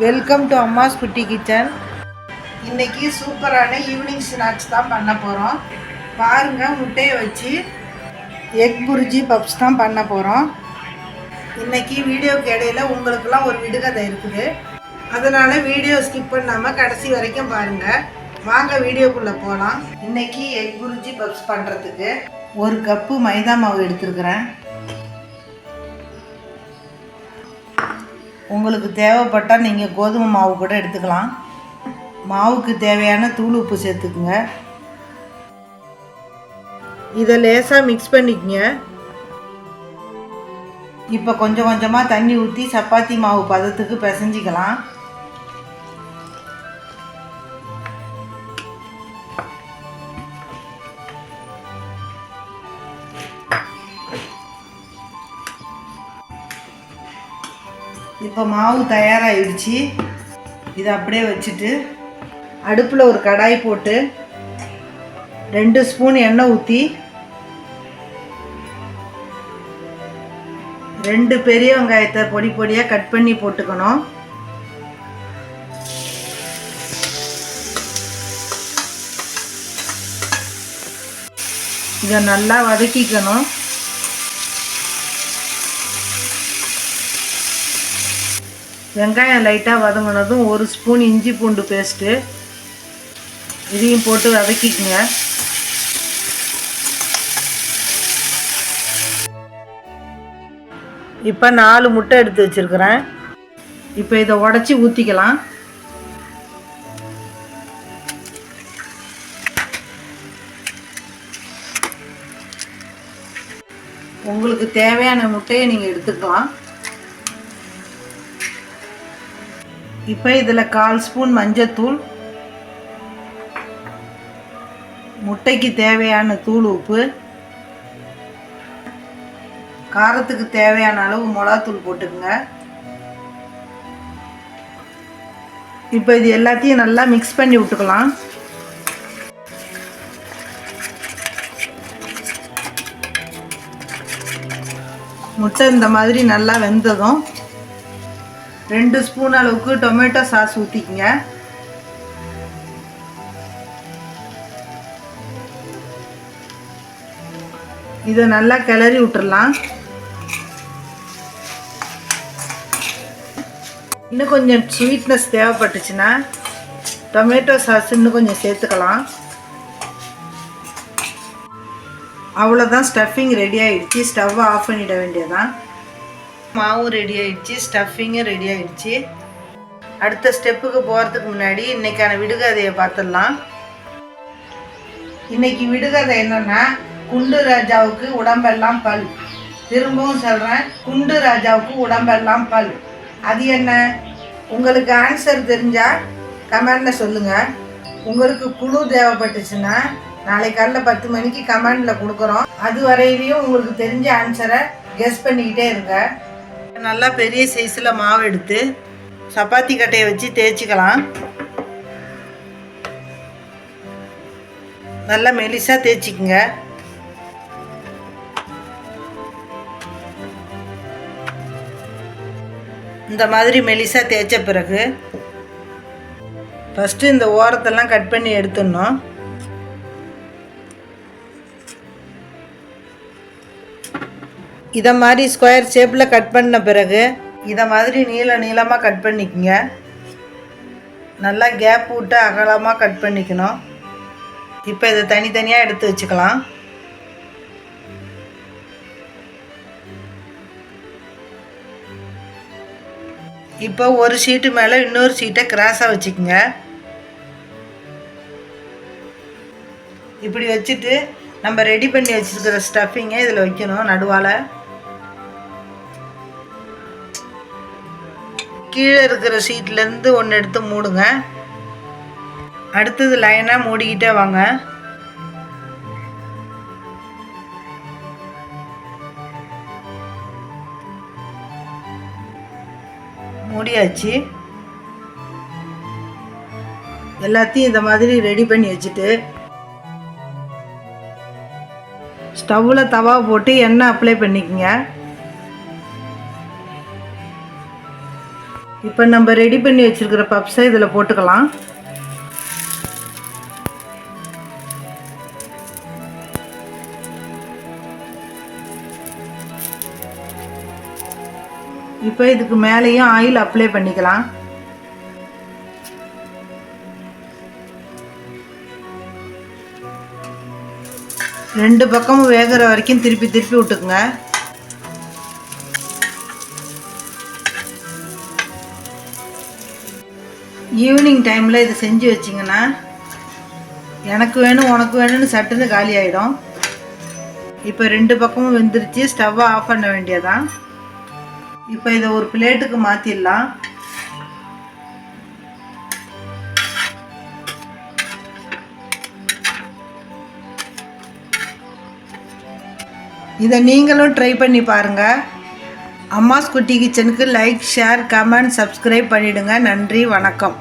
Welcome to அம்மாஸ் குட்டி kitchen இன்றைக்கி சூப்பரான ஈவினிங் ஸ்நாக்ஸ் தான் பண்ண போகிறோம் பாருங்கள் முட்டையை வச்சு எக் புரிஜி பப்ஸ் தான் பண்ண போகிறோம் இன்றைக்கி வீடியோக்கு இடையில் உங்களுக்கெல்லாம் ஒரு விடுகதை இருக்குது. அதனால் வீடியோ ஸ்கிப் பண்ணாமல் கடைசி வரைக்கும் பாருங்கள் வாங்க வீடியோக்குள்ளே போகலாம் இன்றைக்கி எக் புரிஜி பப்ஸ் பண்ணுறதுக்கு ஒரு கப்பு மைதா மாவு எடுத்துருக்குறேன். உங்களுக்கு தேவைப்பட்டால் நீங்கள் கோதுமை மாவு கூட எடுத்துக்கலாம். மாவுக்கு தேவையான தூள் உப்பு சேர்த்துக்குங்க. இதை லேசாக மிக்ஸ் பண்ணிக்கங்க. இப்போ கொஞ்சம் கொஞ்சமாக தண்ணி ஊற்றி சப்பாத்தி மாவு பதத்துக்கு பிசைஞ்சிக்கலாம். இப்போ மாவு தயாராகிடுச்சு இதை அப்படியே வச்சுட்டு அடுப்பில் ஒரு கடாய் போட்டு ரெண்டு ஸ்பூன் எண்ணெய் ஊற்றி ரெண்டு பெரிய வெங்காயத்தை பொடி பொடியாக கட் பண்ணி போட்டுக்கணும். இதை நல்லா வதக்கிக்கணும். வெங்காயம் லைட்டாக வதங்கினதும் ஒரு ஸ்பூன் இஞ்சி பூண்டு பேஸ்ட்டு இதையும் போட்டு வதக்கிக்கோங்க. இப்போ நாலு முட்டை எடுத்து வச்சுருக்கிறேன். இப்போ இதை உடச்சி ஊற்றிக்கலாம் உங்களுக்கு தேவையான முட்டையை நீங்கள் எடுத்துக்கலாம். இப்போ இதில் கால் ஸ்பூன் மஞ்சத்தூள் முட்டைக்கு தேவையான தூள் உப்பு காரத்துக்கு தேவையான அளவு மிளகாத்தூள் போட்டுக்குங்க. இப்போ இது எல்லாத்தையும் நல்லா மிக்ஸ் பண்ணி விட்டுக்கலாம். முட்டை இந்த மாதிரி நல்லா வெந்ததும் ரெண்டு ஸ்பூன் அளவுக்கு டொமேட்டோ சாஸ் ஊற்றிக்கிங்க இதை நல்லா கிளறி விட்டுறலாம். இன்னும் கொஞ்சம் ஸ்வீட்னஸ் தேவைப்பட்டுச்சுன்னா டொமேட்டோ சாஸ் இன்னும் கொஞ்சம் சேர்த்துக்கலாம். அவ்வளோதான் ஸ்டஃபிங் ரெடி ஆகிடுச்சு ஸ்டவ்வை ஆஃப் பண்ணிட வேண்டியதான் மாவும் ரெடி ஆயிடுச்சு ஸ்டஃபிங்கும் ரெடி ஆயிடுச்சு. அடுத்த ஸ்டெப்புக்கு போகிறதுக்கு முன்னாடி இன்றைக்கான விடுகதையை பார்த்துடலாம். இன்றைக்கி விடுகதை என்னென்னா குண்டு ராஜாவுக்கு உடம்பெல்லாம் பல். திரும்பவும் சொல்கிறேன் குண்டு ராஜாவுக்கு உடம்பெல்லாம் பல். அது என்ன? உங்களுக்கு ஆன்சர் தெரிஞ்சால் கமெண்டில் சொல்லுங்கள் உங்களுக்கு குழு தேவைப்பட்டுச்சுன்னா நாளை காலைல பத்து மணிக்கு கமெண்டில் கொடுக்குறோம். அது வரையிலையும் உங்களுக்கு தெரிஞ்ச ஆன்சரை கெஸ் பண்ணிக்கிட்டே இருங்க. நல்லா பெரிய சைஸில் மாவு எடுத்து சப்பாத்தி கட்டையை வச்சு தேய்ச்சிக்கலாம். நல்லா மெலிசாக தேய்ச்சிக்குங்க. இந்த மாதிரி மெலிசாக தேய்ச்ச பிறகு ஃபஸ்ட்டு இந்த ஓரத்தெல்லாம் கட் பண்ணி எடுத்துடணும். இதை மாதிரி ஸ்கொயர் ஷேப்பில் கட் பண்ண பிறகு இதை மாதிரி நீள நீளமாக கட் பண்ணிக்கோங்க. நல்லா கேப் விட்டு அகலமாக கட் பண்ணிக்கணும். இப்போ இதை தனித்தனியாக எடுத்து வச்சுக்கலாம். இப்போ ஒரு ஷீட்டு மேலே இன்னொரு ஷீட்டை கிராஸாக வச்சுக்கோங்க. இப்படி வச்சுட்டு நம்ம ரெடி பண்ணி வச்சுருக்கிற ஸ்டஃபிங்கை இதில் வைக்கணும் நடுவால். கீழே இருக்கிற சீட்லேருந்து ஒன்று எடுத்து மூடுங்க. அடுத்தது லைனாக மூடிக்கிட்டே வாங்க. மூடியாச்சு. எல்லாத்தையும் இந்த மாதிரி ரெடி பண்ணி வச்சுட்டு ஸ்டவ்வில் தவா போட்டு எண்ணெய் அப்ளை பண்ணிக்கோங்க. இப்போ நம்ம ரெடி பண்ணி வச்சுருக்கிற பப்ஸை இதில் போட்டுக்கலாம். இப்போ இதுக்கு மேலேயும் ஆயில் அப்ளை பண்ணிக்கலாம். ரெண்டு பக்கமும் வேகிற வரைக்கும் திருப்பி திருப்பி விட்டுக்குங்க. ஈவினிங் டைமில் இது செஞ்சு வச்சிங்கன்னா எனக்கு வேணும் உனக்கு வேணும்னு சட்டுன்னு காலி ஆகிடும் இப்போ ரெண்டு பக்கமும் வெந்துருச்சு ஸ்டவ்வை ஆஃப் பண்ண வேண்டியதான் இப்போ இதை ஒரு பிளேட்டுக்கு மாற்றிடலாம் இதை நீங்களும் ட்ரை பண்ணி பாருங்கள் அம்மாஸ் குட்டி கிச்சனுக்கு லைக் ஷேர் கமெண்ட் சப்ஸ்கிரைப் பண்ணிவிடுங்க நன்றி வணக்கம்.